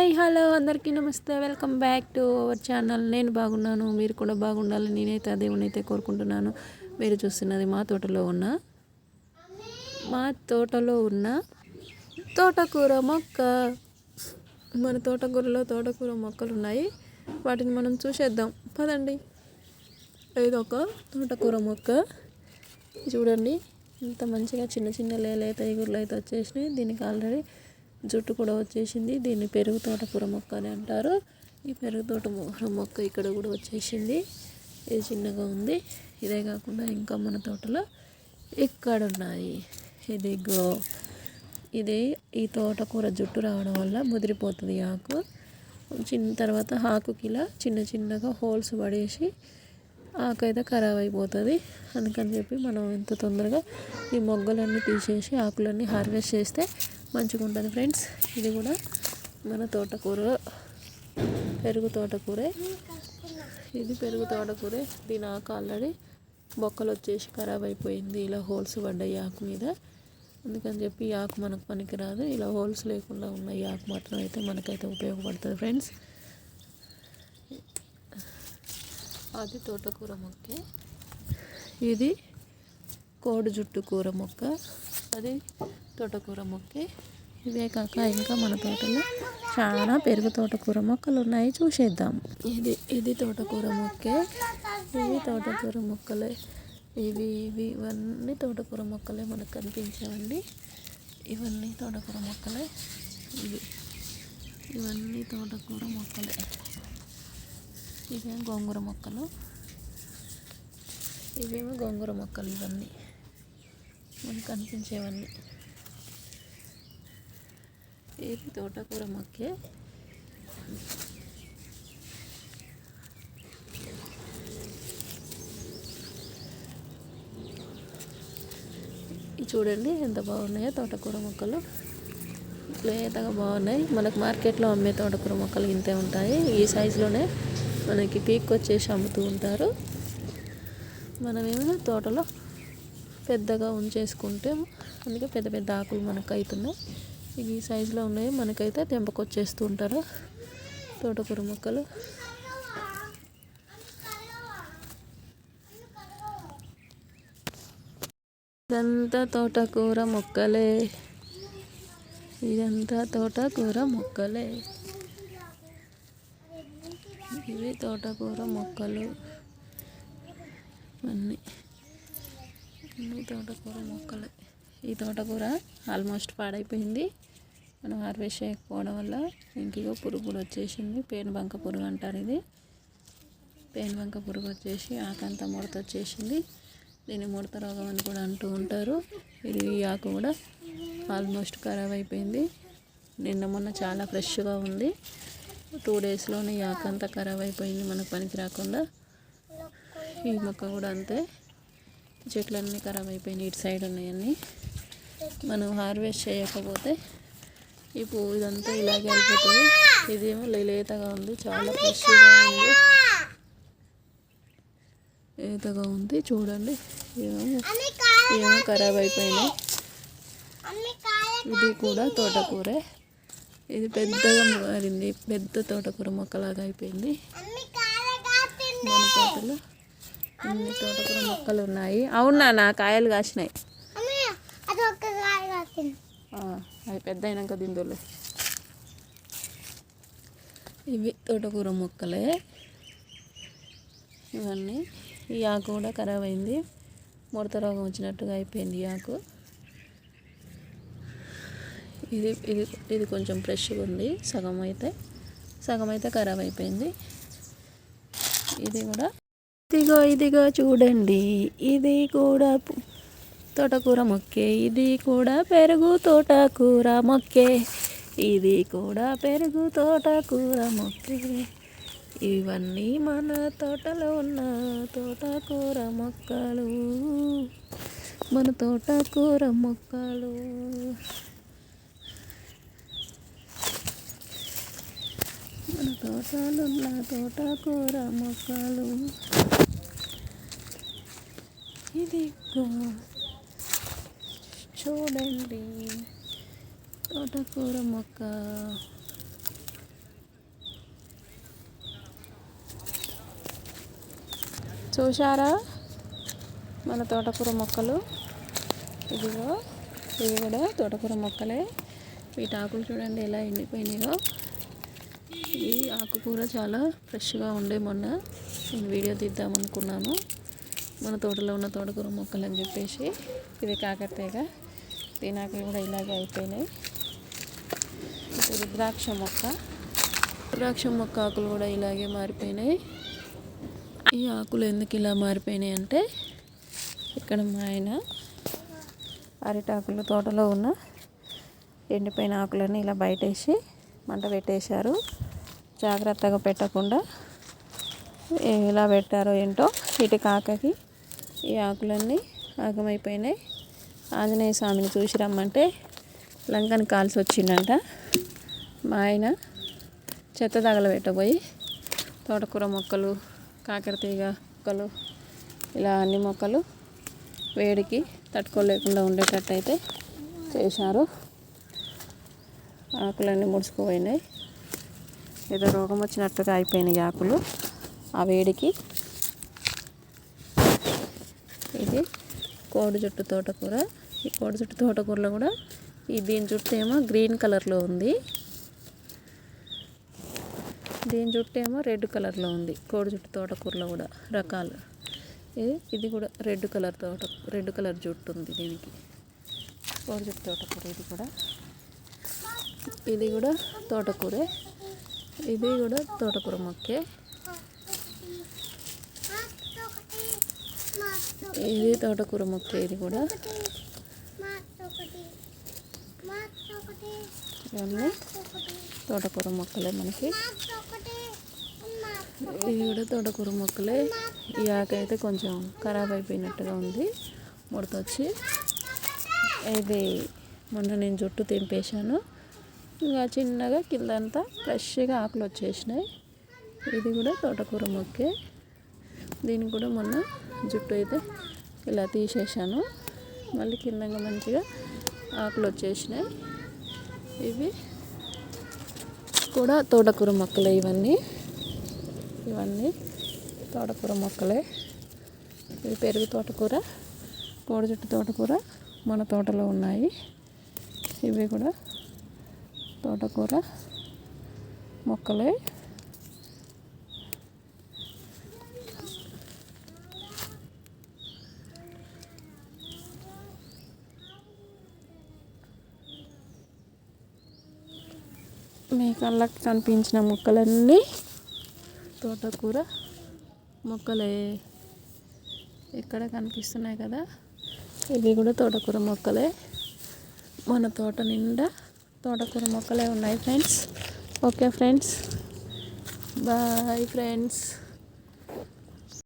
Hi hello అందరికీ నమస్తే. Welcome back to our channel. నేను బాగున్నాను మీరు కూడా బాగుండాలి నేనైతే దేవుని అయితే కోరుకుంటున్నాను. మీరు చూస్తున్నది మా తోటలో ఉన్న మా తోటలో ఉన్న తోటకూర మొక్క. మన తోటకూరలో తోటకూర మొక్కలు ఉన్నాయి. వాటిని మనం చూసేద్దాం. పదండి. ఇదొక తోటకూర మొక్క. చూడండి. ఇంత మంచిగా చిన్న చిన్న లేలైతే ఎగురులు అయితే వచ్చేసినాయి. దీనికి ఆల్రెడీ జుట్టు కూడా వచ్చేసింది. దీన్ని పెరుగు తోటకూర మొక్క అని అంటారు. ఈ పెరుగు తోట మొక్క ఇక్కడ కూడా వచ్చేసింది. ఇది చిన్నగా ఉంది. ఇదే కాకుండా ఇంకా మన తోటలో ఇక్కడ ఉన్నాయి ఇది గో ఇది ఈ తోటకూర జుట్టు రావడం వల్ల ముదిరిపోతుంది ఆకు. చిన్న తర్వాత ఆకుకి ఇలా చిన్న చిన్నగా హోల్స్ పడేసి ఆకు అయితే ఖరాబ్ అయిపోతుంది. అందుకని చెప్పి మనం ఎంత తొందరగా ఈ మొగ్గలన్నీ తీసేసి ఆకులన్నీ హార్వెస్ట్ చేస్తే మంచిగా ఉంటుంది ఫ్రెండ్స్. ఇది కూడా మన తోటకూర. పెరుగు తోటకూరే. ఇది పెరుగు తోటకూరే. దీని ఆకు ఆల్రెడీ బొక్కలు వచ్చేసి ఖరాబ్ అయిపోయింది. ఇలా హోల్స్ పడ్డాయి ఆకు మీద. అందుకని చెప్పి ఈ ఆకు మనకు పనికిరాదు. ఇలా హోల్స్ లేకుండా ఉన్న ఈ ఆకు మాత్రం అయితే మనకైతే ఉపయోగపడుతుంది ఫ్రెండ్స్. అది తోటకూర మొక్కే. ఇది కోడి జుట్టు కూర మొక్క. అది తోటకూర మొక్కే ఇవే కాక ఇంకా మన తోటలో చాలా పెరుగు తోటకూర మొక్కలు ఉన్నాయి. చూసేద్దాం. ఇది ఇది తోటకూర మొక్కే ఇవి తోటకూర మొక్కలే. ఇవి ఇవి ఇవన్నీ తోటకూర మొక్కలే మనకు కనిపించేవండి. ఇవన్నీ తోటకూర మొక్కలే. ఇవి ఇవన్నీ తోటకూర మొక్కలే. ఇవేమో గోంగూర మొక్కలు? ఇవేమో గోంగూర మొక్కలు ఇవన్నీ. మనకు కనిపించేవన్నీ. ఇది తోటకూర మొక్కే చూడండి ఎంత బాగున్నాయో తోటకూర మొక్కలు. లేతగా బాగున్నాయి. మనకు మార్కెట్లో అమ్మే తోటకూర మొక్కలు ఇంతే ఉంటాయి. ఈ సైజులోనే మనకి పీక్ వచ్చేసి అమ్ముతూ ఉంటారు. మనమేమో తోటలో పెద్దగా ఉంచేసుకుంటే అందుకే పెద్ద పెద్ద ఆకులు మనకు అవుతున్నాయి ఈ సైజులో ఉన్నాయి. మనకైతే తెంపకొచ్చేస్తూ ఉంటారు తోటకూర మొక్కలు. ఇదంతా తోటకూర మొక్కలే. ఇదంతా తోటకూర మొక్కలే. ఇవి తోటకూర మొక్కలు. అన్నీ. అన్ని తోటకూర మొక్కలు. ఈ తోటకూర ఆల్మోస్ట్ పాడైపోయింది. మనం హార్వెస్ట్ చేయకపోవడం వల్ల ఇంకిగో పురుగులు వచ్చేసింది. పేనుబంక పురుగు అంటారు ఇది. పేనుబంక పురుగు వచ్చేసి ఆకంత ముడత వచ్చేసింది. దీన్ని ముడత రోగం అని కూడా అంటూ ఉంటారు. ఇది ఈ ఆకు కూడా ఆల్మోస్ట్ ఖరాబ్ అయిపోయింది. నిన్న మొన్న చాలా ఫ్రెష్గా ఉంది. టూ డేస్లోనే ఈ ఆకు అంతా ఖరాబ్ అయిపోయింది. మనకు పనికి రాకుండా. ఈ మొక్క కూడా అంతే. చెట్లన్నీ ఖరాబ్ అయిపోయినాయి ఇటు సైడ్ ఉన్నాయన్నీ. మనం హార్వెస్ట్ చేయకపోతే ఈ పువ్వు ఇదంతా ఇలాగే అయిపోతుంది. ఇదేమో లేతగా ఉంది చాలా ఫ్రెష్గా ఉంది. లేతగా ఉంది చూడండి. ఏమో ఏమో ఖరాబ్ అయిపోయినాయి ఇది కూడా తోటకూరే. ఇది పెద్దగా మారింది పెద్ద తోటకూర మొక్కలాగా అయిపోయింది. మన తోటలో అన్ని తోటకూర మొక్కలు ఉన్నాయి. అవునా నా కాయలు కాసినాయి. అవి పెద్ద అయినాక దిందులే ఇవి తోటకూర మొక్కలే. ఇవన్నీ. ఈ ఆకు కూడా ఖరాబ్ అయింది. ముడత రోగం వచ్చినట్టుగా అయిపోయింది ఈ ఆకు. ఇది ఇది ఇది కొంచెం ఫ్రెష్గా ఉంది. సగం అయితే సగం అయితే ఖరాబ్ అయిపోయింది. ఇది కూడా ఇదిగో ఇదిగో చూడండి. ఇది కూడా తోటకూర మొక్కే. ఇది కూడా పెరుగు తోటకూర మొక్కే. ఇది కూడా పెరుగు తోటకూర మొక్కే. ఇవన్నీ మన తోటలో ఉన్న తోటకూర మొక్కలు. మన తోటకూర మొక్కలు. మన తోటలో ఉన్న తోటకూర మొక్కలు. దిక్కు చూడండి తోటకూర మొక్క. చూశారా మన తోటకూర మొక్కలు? ఇదిగో ఇవి కూడా తోటకూర మొక్కలే. వీటి ఆకులు చూడండి ఎలా ఎండిపోయినాయో. ఈ ఆకుకూర చాలా ఫ్రెష్గా ఉండే మొన్న. నేను వీడియో తీద్దామనుకున్నాను. మన తోటలో ఉన్న తోటకూర మొక్కలు అని చెప్పేసి ఇది కాకరతీగ దీని కూడా ఇలాగే అయిపోయినాయి. రుద్రాక్ష మొక్క. రుద్రాక్ష మొక్క ఆకులు కూడా ఇలాగే మారిపోయినాయి. ఈ ఆకులు ఎందుకు ఇలా మారిపోయినాయి అంటే ఇక్కడ మా ఆయన అరిటాకులు తోటలో ఉన్న ఎండిపోయిన ఆకులన్నీ ఇలా బయటేసి మంట పెట్టేశారు. జాగ్రత్తగా పెట్టకుండా ఎలా పెట్టారో ఏంటో ఇటు కాకకి ఈ ఆకులన్నీ ఆగమైపోయినాయి. ఆంజనేయ స్వామిని చూసి రమ్మంటే లంకని కాల్సి వచ్చిందంట మా ఆయన చెత్త తగలబెట్టబోయి తోటకూర మొక్కలు కాకరతీగ మొక్కలు ఇలా అన్ని మొక్కలు వేడికి తట్టుకోలేకుండా ఉండేటట్టు అయితే చేశారు. ఆకులన్నీ ముడుచుకుపోయినాయి. ఏదో రోగం వచ్చినట్టుగా అయిపోయినాయి ఆకులు. ఆ వేడికి ఇది కోడి జుట్టు తోటకూర. ఈ కోడి జుట్టు తోటకూరలో కూడా ఈ దీని జుట్టు ఏమో గ్రీన్ కలర్లో ఉంది. దీని జుట్టు ఏమో రెడ్ కలర్లో ఉంది. కోడి జుట్టు తోటకూరలో కూడా రకాలు. ఇది ఇది కూడా రెడ్ కలర్ తోట రెడ్ కలర్ జుట్టు ఉంది దీనికి. కోడి జుట్టు తోటకూర ఇది కూడా. ఇది కూడా తోటకూరే. ఇది కూడా తోటకూర మొక్కే. ఇది తోటకూర మొక్క ఇది కూడా. ఇవన్నీ తోటకూర మొక్కలే మనకి. ఇది కూడా తోటకూర మొక్కలే. ఈ ఆకు అయితే కొంచెం ఖరాబ్ అయిపోయినట్టుగా ఉంది ముడత వచ్చి ఇది మొన్న నేను జుట్టు తెంపేశాను. ఇంకా చిన్నగా కిందంతా ఫ్రెష్గా ఆకులు వచ్చేసినాయి ఇది కూడా తోటకూర మొక్కే. దీనికి కూడా మొన్న జుట్టు అయితే ఇలా తీసేసాను. మళ్ళీ కిందంగా మంచిగా ఆకులు వచ్చేసినాయి. ఇవి కూడా తోటకూర మొక్కలే ఇవన్నీ. ఇవన్నీ తోటకూర మొక్కలే. ఇవి పెరుగు తోటకూర కోడి జుట్టు తోటకూర మన తోటలో ఉన్నాయి. ఇవి కూడా తోటకూర మొక్కలే. మీ కళ్ళకి కనిపించిన మొక్కలన్నీ తోటకూర మొక్కలే. ఇక్కడ కనిపిస్తున్నాయి కదా? ఇవి కూడా తోటకూర మొక్కలే. మన తోట నిండా తోటకూర మొక్కలే ఉన్నాయి friends okay friends bye friends